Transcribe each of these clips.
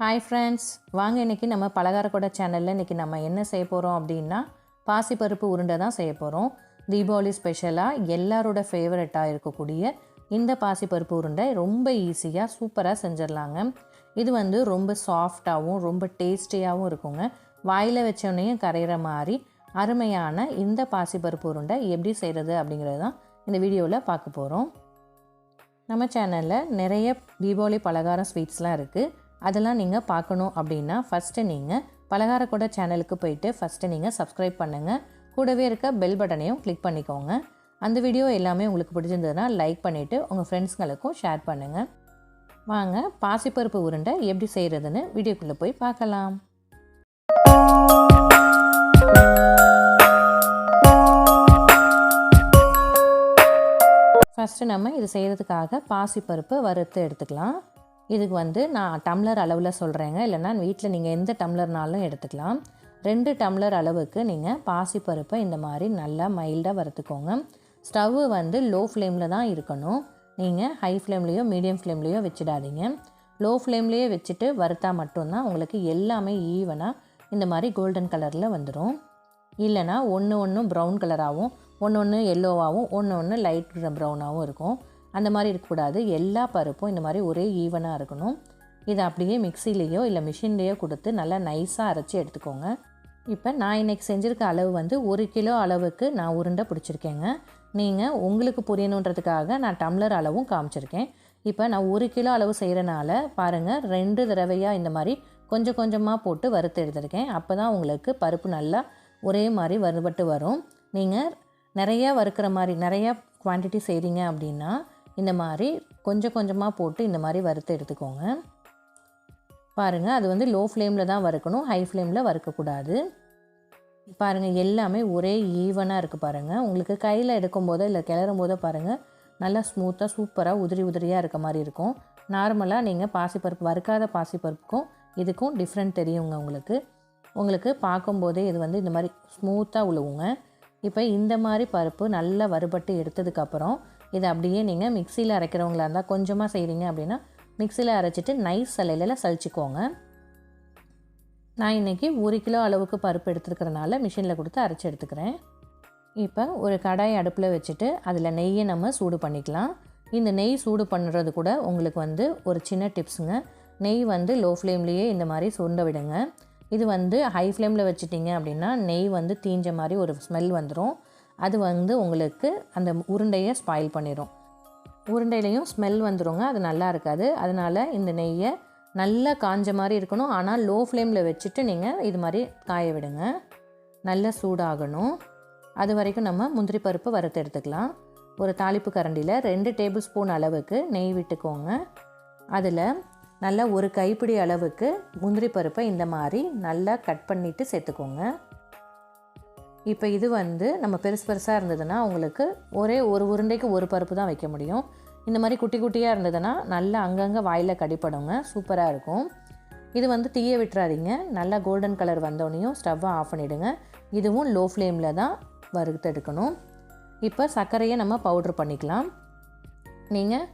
Hi friends வாங்க இன்றைக்கி நம்ம பலகாரக்கூட சேனலில் இன்றைக்கி நம்ம என்ன செய்ய போகிறோம் அப்படின்னா பாசிப்பருப்பு உருண்டை தான் செய்ய போகிறோம் தீபாவளி ஸ்பெஷலாக எல்லாரோட ஃபேவரட்டாக இருக்கக்கூடிய இந்த பாசிப்பருப்பு உருண்டை ரொம்ப ஈஸியாக சூப்பராக செஞ்சிடலாங்க. இது வந்து ரொம்ப சாஃப்டாகவும் ரொம்ப டேஸ்டியாகவும் இருக்குங்க. வாயில் வச்சோடனையும் கரையிற மாதிரி அருமையான இந்த பாசிப்பருப்பு உருண்டை எப்படி செய்கிறது அப்படிங்கிறது தான் இந்த வீடியோவில் பார்க்க போகிறோம் நம்ம சேனலில் நிறைய தீபாவளி பலகாரம் ஸ்வீட்ஸ்லாம் இருக்குது அதெல்லாம் நீங்கள் பார்க்கணும் அப்படின்னா ஃபஸ்ட்டு நீங்கள் பலகாரக்கூட சேனலுக்கு போயிட்டு ஃபஸ்ட்டு நீங்கள் சப்ஸ்கிரைப் பண்ணுங்கள் கூடவே இருக்க பெல் பட்டனையும் கிளிக் பண்ணிக்கோங்க. அந்த வீடியோ எல்லாமே உங்களுக்கு பிடிச்சிருந்ததுன்னா லைக் பண்ணிவிட்டு உங்கள் ஃப்ரெண்ட்ஸுங்களுக்கும் ஷேர் பண்ணுங்கள் வாங்க பாசிப்பருப்பு உருண்டை எப்படி செய்கிறதுன்னு வீடியோக்குள்ளே போய் பார்க்கலாம். ஃபஸ்ட்டு நம்ம இது செய்கிறதுக்காக பாசிப்பருப்பு வறுத்து எடுத்துக்கலாம். இதுக்கு வந்து நான் டம்ளர் அளவில் சொல்கிறேங்க இல்லைன்னா வீட்டில் நீங்கள் எந்த டம்ளர்னாலும் எடுத்துக்கலாம். ரெண்டு டம்ளர் அளவுக்கு நீங்கள் பாசிப்பருப்பை இந்த மாதிரி நல்லா மைல்டாக வறுத்துக்கோங்க. ஸ்டவ்வு வந்து லோ ஃப்ளேமில் தான் இருக்கணும். நீங்கள் ஹை ஃப்ளேம்லேயோ மீடியம் ஃப்ளேம்லேயோ வச்சிடாதீங்க. லோ ஃப்ளேம்லேயே வச்சுட்டு வறுத்தா மட்டும்தான் உங்களுக்கு எல்லாமே ஈவனாக இந்த மாதிரி கோல்டன் கலரில் வந்துடும் இல்லைனா ஒன்று ஒன்று ப்ரௌன் கலராகவும் ஒன்று ஒன்று எல்லோவாகவும் ஒன்று ஒன்று லைட் ப்ரௌனாகவும் இருக்கும். அந்த மாதிரி இருக்கக்கூடாது. எல்லா பருப்பும் இந்த மாதிரி ஒரே ஈவனாக இருக்கணும். இதை அப்படியே மிக்சிலேயோ இல்லை மிஷின்லேயோ கொடுத்து நல்லா நைஸாக அரைச்சி எடுத்துக்கோங்க. இப்போ நான் இன்றைக்கி செஞ்சுருக்க அளவு வந்து ஒரு கிலோ அளவுக்கு நான் உருண்டை பிடிச்சிருக்கேங்க. நீங்கள் உங்களுக்கு புரியணுன்றதுக்காக நான் டம்ளர் அளவும் காமிச்சிருக்கேன். இப்போ நான் ஒரு கிலோ அளவு செய்கிறனால பாருங்கள் ரெண்டு தடவையாக இந்த மாதிரி கொஞ்சம் கொஞ்சமாக போட்டு வறுத்து எடுத்திருக்கேன். அப்போ தான் உங்களுக்கு பருப்பு நல்லா ஒரே மாதிரி வறுபட்டு வரும். நீங்கள் நிறையா வறுக்கிற மாதிரி நிறையா குவான்டிட்டி செய்கிறீங்க அப்படின்னா இந்த மாதிரி கொஞ்சம் கொஞ்சமாக போட்டு இந்த மாதிரி வறுத்து எடுத்துக்கோங்க. பாருங்கள் அது வந்து லோ ஃப்ளேமில் தான் வறுக்கணும் ஹை ஃப்ளேமில் வறுக்கக்கூடாது. பாருங்கள் எல்லாமே ஒரே ஈவனாக இருக்குது பாருங்கள் உங்களுக்கு கையில் எடுக்கும்போதோ இல்லை கிளறும் போதோ பாருங்கள் நல்லா ஸ்மூத்தாக சூப்பராக உதிரி உதிரியாக இருக்க மாதிரி இருக்கும். நார்மலாக நீங்கள் பாசிப்பருப்பு வறுக்காத பாசிப்பருப்புக்கும் இதுக்கும் டிஃப்ரெண்ட் தெரியுங்க உங்களுக்கு. உங்களுக்கு பார்க்கும்போதே இது வந்து இந்த மாதிரி ஸ்மூத்தாக உழுவுங்க. இப்போ இந்த மாதிரி பருப்பு நல்லா வறுபட்டு எடுத்ததுக்கப்புறம் இதை அப்படியே நீங்கள் மிக்சியில் அரைக்கிறவங்களா இருந்தால் கொஞ்சமாக செய்கிறீங்க அப்படின்னா மிக்சியில் அரைச்சிட்டு நைஸ் சலையில் சலிச்சிக்கோங்க. நான் இன்றைக்கி ஒரு கிலோ அளவுக்கு பருப்பு எடுத்துருக்கிறனால மிஷினில் கொடுத்து அரைச்சி எடுத்துக்கிறேன். இப்போ ஒரு கடாய் அடுப்பில் வச்சுட்டு அதில் நெய்யை நம்ம சூடு பண்ணிக்கலாம். இந்த நெய் சூடு பண்ணுறது கூட உங்களுக்கு வந்து ஒரு சின்ன டிப்ஸுங்க. நெய் வந்து லோ ஃப்ளேம்லேயே இந்த மாதிரி சுருண்ட விடுங்க. இது வந்து ஹை ஃப்ளேமில் வச்சுட்டிங்க அப்படின்னா நெய் வந்து தீஞ்ச மாதிரி ஒரு ஸ்மெல் வந்துடும் அது வந்து உங்களுக்கு அந்த உருண்டையை ஸ்பாயில் பண்ணிடும் உருண்டையிலையும் ஸ்மெல் வந்துடுங்க அது நல்லா இருக்காது. அதனால் இந்த நெய்யை நல்லா காஞ்ச மாதிரி இருக்கணும். ஆனால் லோ ஃப்ளேமில் வச்சுட்டு நீங்கள் இது மாதிரி காய விடுங்க. நல்லா சூடாகணும். அது வரைக்கும் நம்ம முந்திரி பருப்பு வறுத்து எடுத்துக்கலாம். ஒரு தாளிப்பு கரண்டியில் ரெண்டு டேபிள் ஸ்பூன் அளவுக்கு நெய் விட்டுக்கோங்க. அதில் நல்லா ஒரு கைப்பிடி அளவுக்கு முந்திரி பருப்பை இந்த மாதிரி நல்லா கட் பண்ணிவிட்டு சேர்த்துக்கோங்க. இப்போ இது வந்து நம்ம பெருசு பெருசாக இருந்ததுன்னா உங்களுக்கு ஒரே ஒரு உருண்டைக்கு ஒரு பருப்பு தான் வைக்க முடியும். இந்த மாதிரி குட்டி குட்டியாக இருந்ததுன்னா நல்லா அங்கங்கே வாயில் கடிப்படுங்க. சூப்பராக இருக்கும். இது வந்து தீய விட்டுறாதீங்க. நல்லா கோல்டன் கலர் வந்தோடனையும் ஸ்டவ்வை ஆஃப் பண்ணிவிடுங்க இதுவும் லோ ஃப்ளேமில் தான் வறுத்தெடுக்கணும். இப்போ சர்க்கரையை நம்ம பவுட்ரு பண்ணிக்கலாம். நீங்கள்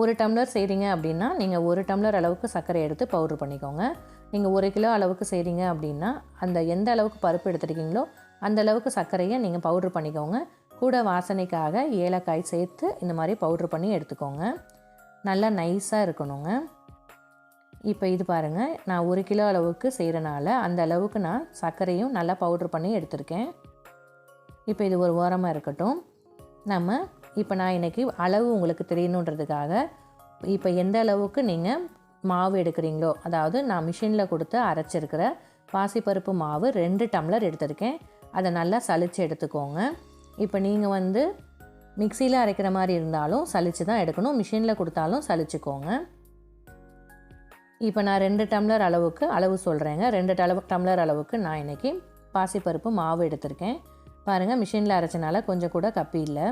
ஒரு டம்ளர் செய்கிறீங்க அப்படின்னா நீங்கள் ஒரு டம்ளர் அளவுக்கு சர்க்கரை எடுத்து பவுட்ரு பண்ணிக்கோங்க. நீங்கள் ஒரு கிலோ அளவுக்கு செய்கிறீங்க அப்படின்னா அந்த எந்த அளவுக்கு பருப்பு எடுத்துருக்கீங்களோ அந்தளவுக்கு சர்க்கரையை நீங்கள் பவுட்ரு பண்ணிக்கோங்க. கூட வாசனைக்காக ஏலக்காய் சேர்த்து இந்த மாதிரி பவுட்ரு பண்ணி எடுத்துக்கோங்க. நல்லா நைஸாக இருக்கணுங்க. இப்போ இது பாருங்கள் நான் ஒரு கிலோ அளவுக்கு செய்கிறனால அந்த அளவுக்கு நான் சர்க்கரையும் நல்லா பவுட்ரு பண்ணி எடுத்திருக்கேன். இப்போ இது ஒரு ஓரமாக இருக்கட்டும். நம்ம இப்போ நான் இன்றைக்கி அளவு உங்களுக்கு தெரியணுன்றதுக்காக இப்போ எந்த அளவுக்கு நீங்கள் மாவு எடுக்கிறீங்களோ அதாவது நான் மிஷினில் கொடுத்து அரைச்சிருக்கிற பாசிப்பருப்பு மாவு ரெண்டு டம்ளர் எடுத்திருக்கேன். அதை நல்லா சளிச்சு எடுத்துக்கோங்க. இப்போ நீங்கள் வந்து மிக்சியில் அரைக்கிற மாதிரி இருந்தாலும் சளிச்சு தான் எடுக்கணும். மிஷினில் கொடுத்தாலும் சளிச்சுக்கோங்க. இப்போ நான் ரெண்டு டம்ளர் அளவுக்கு அளவு சொல்கிறேங்க ரெண்டு டளவு டம்ளர் அளவுக்கு நான் இன்றைக்கி பாசிப்பருப்பு மாவு எடுத்திருக்கேன். பாருங்கள் மிஷினில் அரைச்சனால கொஞ்சம் கூட கப்பி இல்லை.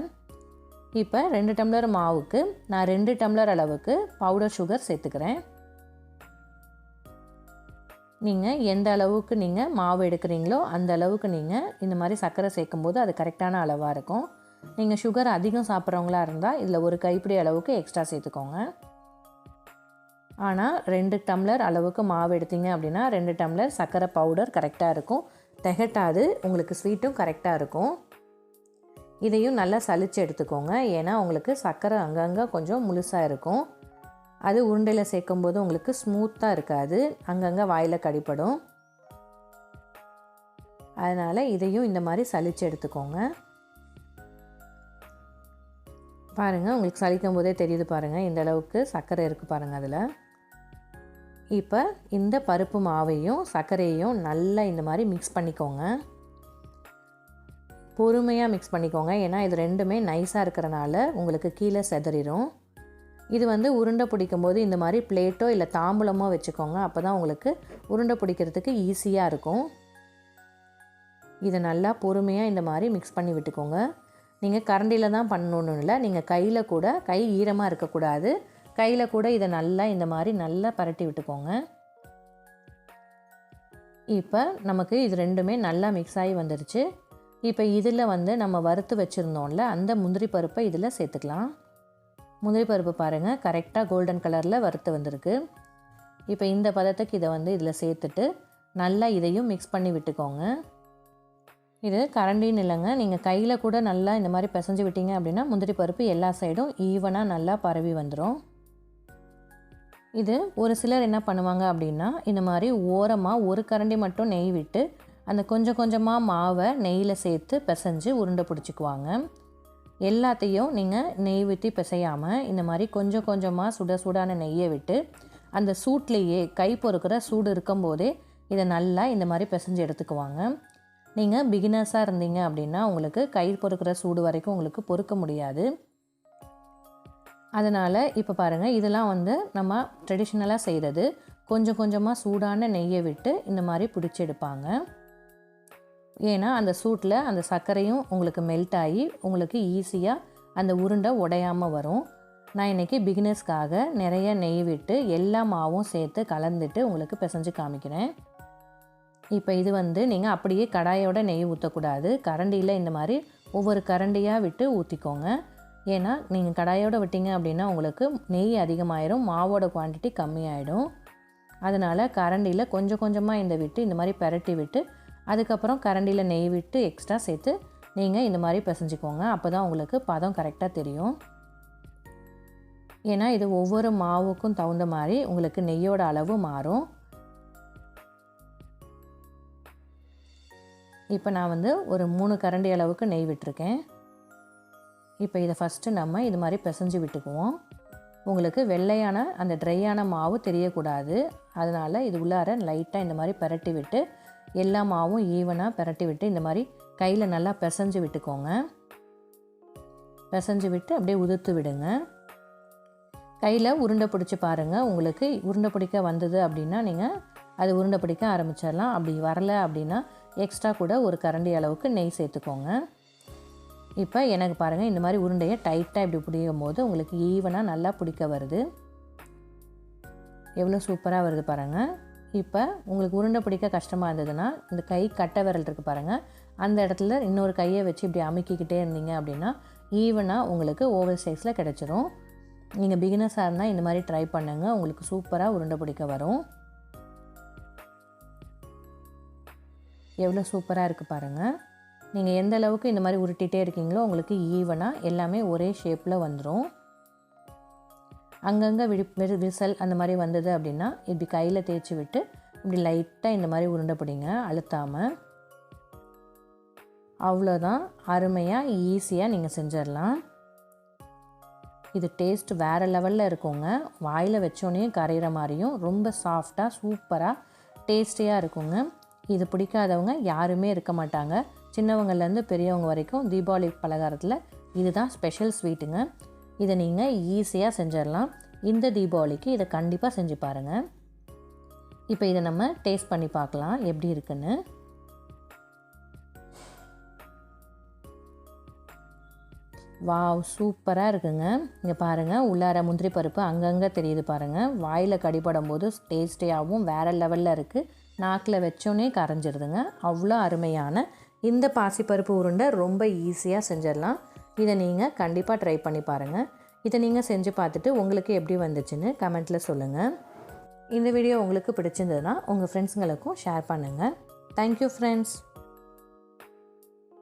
இப்போ ரெண்டு டம்ளர் மாவுக்கு நான் ரெண்டு டம்ளர் அளவுக்கு பவுடர் சுகர் சேர்த்துக்கிறேன். நீங்கள் எந்த அளவுக்கு நீங்கள் மாவு எடுக்கிறீங்களோ அந்த அளவுக்கு நீங்கள் இந்த மாதிரி சர்க்கரை சேர்க்கும்போது அது கரெக்டான அளவாக இருக்கும். நீங்கள் சுகர் அதிகம் சாப்பிட்றவங்களா இருந்தால் இதில் ஒரு கைப்பிடி அளவுக்கு எக்ஸ்ட்ரா சேர்த்துக்கோங்க. ஆனால் ரெண்டு டம்ளர் அளவுக்கு மாவு எடுத்தீங்க அப்படின்னா ரெண்டு டம்ளர் சர்க்கரை பவுடர் கரெக்டாக இருக்கும். திகட்டாது உங்களுக்கு ஸ்வீட்டும் கரெக்டாக இருக்கும். இதையும் நல்லா சலித்து எடுத்துக்கோங்க. ஏன்னா உங்களுக்கு சர்க்கரை அங்கங்கே கொஞ்சம் முழுசாக இருக்கும். அது உருண்டையில் சேர்க்கும்போது உங்களுக்கு ஸ்மூத்தாக இருக்காது. அங்கங்கே வாயில் கடிப்படும் அதனால் இதையும் இந்த மாதிரி சலிச்சு எடுத்துக்கோங்க. பாருங்கள் உங்களுக்கு சலிக்கும் போதே தெரியுது பாருங்கள் இந்த அளவுக்கு சர்க்கரை இருக்குது பாருங்கள் அதில். இப்போ இந்த பருப்பு மாவையும் சர்க்கரையையும் நல்லா இந்த மாதிரி மிக்ஸ் பண்ணிக்கோங்க. பொறுமையாக மிக்ஸ் பண்ணிக்கோங்க. ஏன்னா இது ரெண்டுமே நைஸாக இருக்கிறனால உங்களுக்கு கீழே செதறிடும் இது வந்து உருண்டை பிடிக்கும் போது இந்த மாதிரி பிளேட்டோ இல்லை தாம்பூலமோ வச்சுக்கோங்க. அப்போ தான் உங்களுக்கு உருண்டை பிடிக்கிறதுக்கு ஈஸியாக இருக்கும். இதை நல்லா பொறுமையாக இந்த மாதிரி மிக்ஸ் பண்ணி விட்டுக்கோங்க. நீங்கள் கரண்டியில் தான் பண்ணணுன்னு இல்லை நீங்கள் கையில் கூட கை ஈரமாக இருக்கக்கூடாது. கையில் கூட இதை நல்லா இந்த மாதிரி நல்லா பரட்டி விட்டுக்கோங்க. இப்போ நமக்கு இது ரெண்டுமே நல்லா மிக்ஸ் ஆகி வந்துருச்சு. இப்போ இதில் வந்து நம்ம வறுத்து வச்சுருந்தோம்ல அந்த முந்திரி பருப்பை இதில் சேர்த்துக்கலாம். முந்திரி பருப்பு பாருங்கள் கரெக்டாக கோல்டன் கலரில் வறுத்து வந்திருக்கு. இப்போ இந்த பதத்துக்கு இதை வந்து இதில் சேர்த்துட்டு நல்லா இதையும் மிக்ஸ் பண்ணி விட்டுக்கோங்க. இது கரண்டின்னு இல்லைங்க. நீங்கள் கையில் கூட நல்லா இந்த மாதிரி பிசைஞ்சு விட்டீங்க அப்படின்னா முந்திரி பருப்பு எல்லா சைடும் ஈவனாக நல்லா பரவி வந்துடும் இது ஒரு சிலர் என்ன பண்ணுவாங்க அப்படின்னா இந்த மாதிரி ஓரமாக ஒரு கரண்டி மட்டும் நெய் விட்டு அந்த கொஞ்சம் கொஞ்சமாக மாவை நெய்யில் சேர்த்து பிசைஞ்சு உருண்டை பிடிச்சிக்குவாங்க. எல்லாத்தையும் நீங்கள் நெய் ஊற்றி பிசையாமல் இந்த மாதிரி கொஞ்சம் கொஞ்சமாக சுட சூடான நெய்யை விட்டு அந்த சூட்லேயே கை பொறுக்கிற சூடு இருக்கும்போதே இதை நல்லா இந்த மாதிரி பிசைஞ்சு எடுத்துக்குவாங்க. நீங்கள் பிகினர்ஸாக இருந்தீங்க அப்படின்னா உங்களுக்கு கை பொறுக்கிற சூடு வரைக்கும் உங்களுக்கு பொறுக்க முடியாது. அதனால் இப்போ பாருங்கள் இதெல்லாம் வந்து நம்ம ட்ரெடிஷ்னலாக செய்கிறது கொஞ்சம் கொஞ்சமாக சூடான நெய்யை விட்டு இந்த மாதிரி பிடிச்சி எடுப்பாங்க. ஏன்னா அந்த சூட்டில் அந்த சர்க்கரையும் உங்களுக்கு மெல்ட் ஆகி உங்களுக்கு ஈஸியாக அந்த உருண்டை உடையாமல் வரும். நான் இன்றைக்கி பிகினர்ஸ்க்காக நிறைய நெய் விட்டு எல்லா மாவும் சேர்த்து கலந்துட்டு உங்களுக்கு பிசைஞ்சு காமிக்கிறேன். இப்போ இது வந்து நீங்கள் அப்படியே கடாயோட நெய் ஊற்றக்கூடாது கரண்டியில் இந்த மாதிரி ஒவ்வொரு கரண்டியாக விட்டு ஊற்றிக்கோங்க ஏன்னா நீங்கள் கடாயோட விட்டீங்க அப்படின்னா உங்களுக்கு நெய் அதிகமாயிரும் மாவோட குவான்டிட்டி கம்மியாயிடும். அதனால் கரண்டியில் கொஞ்சம் கொஞ்சமாக இந்த விட்டு இந்த மாதிரி பெரட்டி விட்டு அதுக்கப்புறம் கரண்டியில் நெய் விட்டு எக்ஸ்ட்ரா சேர்த்து நீங்கள் இந்த மாதிரி பிசைஞ்சிக்கோங்க. அப்போ தான் உங்களுக்கு பதம் கரெக்டாக தெரியும். ஏன்னா இது ஒவ்வொரு மாவுக்கும் தகுந்த மாதிரி உங்களுக்கு நெய்யோட அளவு மாறும். இப்போ நான் வந்து ஒரு மூணு கரண்டி அளவுக்கு நெய் விட்டுருக்கேன். இப்போ இதை ஃபஸ்ட்டு நம்ம இது மாதிரி பிசைஞ்சு விட்டுக்குவோம். உங்களுக்கு வெள்ளையான அந்த ட்ரையான மாவு தெரியக்கூடாது. அதனால் இது உள்ளார லைட்டாக இந்த மாதிரி பரட்டி விட்டு எல்லா மாவும் ஈவனாக பரட்டி விட்டு இந்த மாதிரி கையில் நல்லா பிசைஞ்சு விட்டுக்கோங்க. பிசைஞ்சு விட்டு அப்படியே உதுத்து விடுங்க. கையில் உருண்டை பிடிச்சி பாருங்கள் உங்களுக்கு உருண்டை பிடிக்க வந்தது அப்படின்னா நீங்கள் அது உருண்டை பிடிக்க ஆரம்பிச்சிடலாம். அப்படி வரல அப்படின்னா எக்ஸ்ட்ரா கூட ஒரு கரண்டி அளவுக்கு நெய் சேர்த்துக்கோங்க. இப்போ எனக்கு பாருங்கள் இந்த மாதிரி உருண்டையை டைட்டாக இப்படி பிடிக்கும் போது உங்களுக்கு ஈவனாக நல்லா பிடிக்க வருது. எவ்வளோ சூப்பராக வருது பாருங்கள் இப்போ உங்களுக்கு உருண்டை பிடிக்க கஷ்டமாக இருந்ததுன்னா இந்த கை கட்டை விரல் இருக்குது பாருங்கள் அந்த இடத்துல இன்னொரு கையை வச்சு இப்படி அமுக்கிக்கிட்டே இருந்தீங்க அப்படின்னா ஈவனாக உங்களுக்கு ஓவல் சைஸில் கிடச்சிரும். நீங்கள் பிகினர்ஸாக இருந்தால் இந்த மாதிரி ட்ரை பண்ணுங்கள் உங்களுக்கு சூப்பராக உருண்டை பிடிக்க வரும். எவ்வளோ சூப்பராக இருக்குது பாருங்கள் நீங்கள் எந்த அளவுக்கு இந்த மாதிரி உருட்டிகிட்டே இருக்கீங்களோ உங்களுக்கு ஈவனாக எல்லாமே ஒரே ஷேப்பில் வந்துடும் அங்கங்கே விழி வெறு விசல் அந்த மாதிரி வந்தது அப்படின்னா இப்படி கையில் தேய்ச்சி விட்டு இப்படி லைட்டாக இந்த மாதிரி உருண்டை பிடிங்க அழுத்தாமல் அவ்வளோதான் அருமையாக ஈஸியாக நீங்கள் செஞ்சிடலாம். இது டேஸ்ட் வேறு லெவலில் இருக்குங்க. வாயில் வச்சோன்னே கரையிற மாதிரியும் ரொம்ப சாஃப்டாக சூப்பராக டேஸ்டியாக இருக்குங்க. இது பிடிக்காதவங்க யாருமே இருக்க மாட்டாங்க. சின்னவங்கள்லேருந்து பெரியவங்க வரைக்கும் தீபாவளி பலகாரத்தில் இதுதான் ஸ்பெஷல் ஸ்வீட்டுங்க இதை நீங்கள் ஈஸியாக செஞ்சிடலாம். இந்த தீபாவளிக்கு இதை கண்டிப்பாக செஞ்சு பாருங்கள் இப்போ இதை நம்ம டேஸ்ட் பண்ணி பார்க்கலாம் எப்படி இருக்குன்னு. வாவ் சூப்பராக இருக்குங்க. இங்கே பாருங்கள் உள்ளார முந்திரி பருப்பு அங்கங்கே தெரியுது பாருங்கள் வாயில் கடிபடும் போது டேஸ்டியாகவும் வேறு லெவலில் இருக்குது நாக்கில் வச்சோன்னே கரைஞ்சிருதுங்க. அவ்வளோ அருமையான. இந்த பாசிப்பருப்பு உருண்டை ரொம்ப ஈஸியாக செஞ்சிடலாம். இதை நீங்கள் கண்டிப்பாக ட்ரை பண்ணி பாருங்கள் இதை நீங்கள் செஞ்சு பார்த்துட்டு உங்களுக்கு எப்படி வந்துச்சுன்னு கமெண்ட்டில் சொல்லுங்கள் இந்த வீடியோ உங்களுக்கு பிடிச்சிருந்ததுன்னா உங்கள் ஃப்ரெண்ட்ஸுங்களுக்கும் ஷேர் பண்ணுங்கள் தேங்க்யூ ஃப்ரெண்ட்ஸ்